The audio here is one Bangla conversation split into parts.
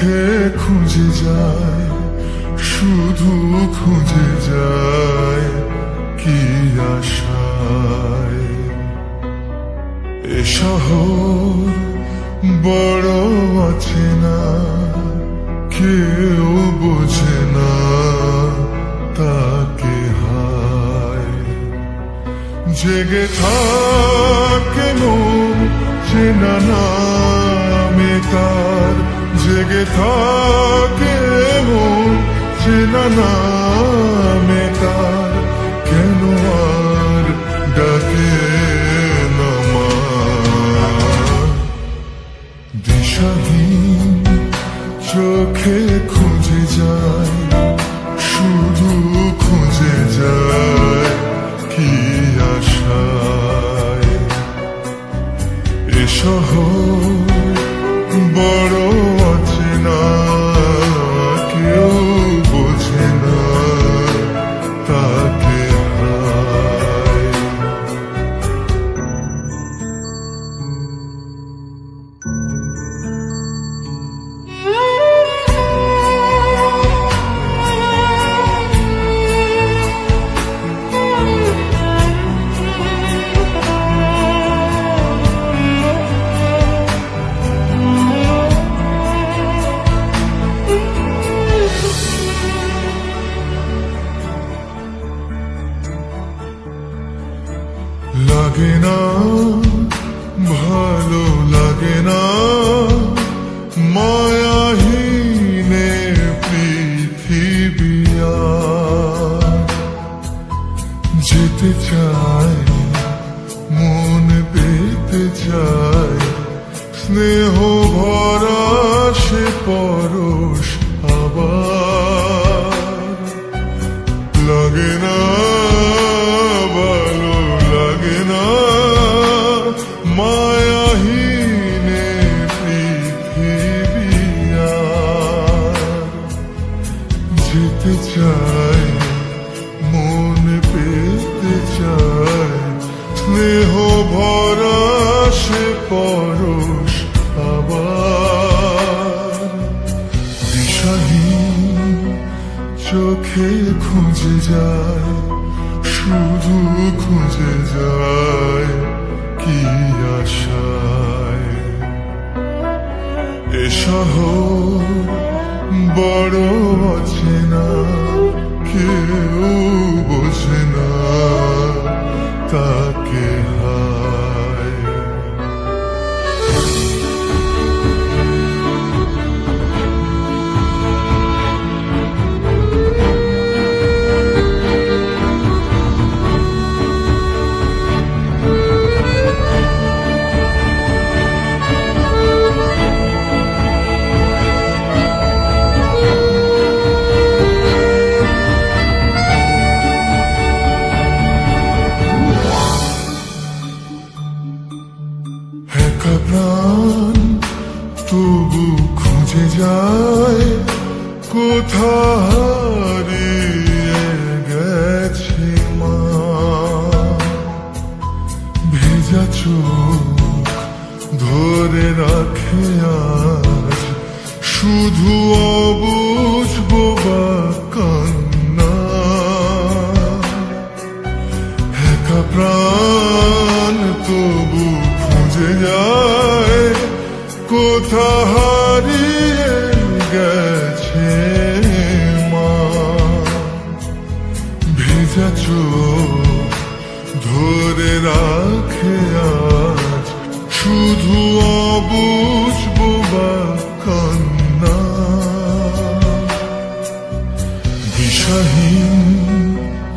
চোখে খুঁজে যায়, শুধু খুঁজে যায় কি আশায়। এ শহর বড় আছে না, কেউ বোঝে না তাকে হায়। জেগে থাকে মন চেনা তার জেগে থাকে মন চেনা নামে পেতে চায় স্নেহ ভরা সে পরশ আবার। লাগে না, ভালো লাগে না। চাই, মন পেতে চাই। স্নেহ ভরা পরশ আবার। দিশাহীন চোখে খুঁজে যায় শুধু খুঁজে যায় কি আশায়। এ শহর প্রাণ। তবু খুঁজে যায় কোথা হারিয়ে গেছে মা। ভেজা চোখ ধরে রাখে আজ শুধু কোথা হারিয়ে গেছে মা ভেজা ধরে কান্না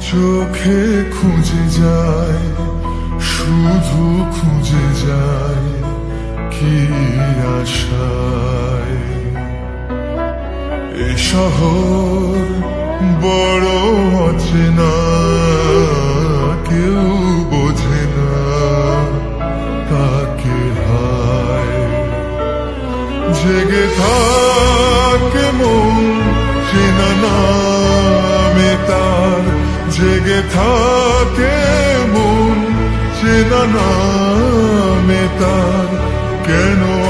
চোখে খুঁজে যায় শুধু খুঁজে যায় কি আশায়? এ শহর বড় অচেনা কেউ বোঝে না তাকে হায়। জেগে থাকে মন, চেনা নামে তার। জেগে থাকে মন, চেনা নামে তার। কেন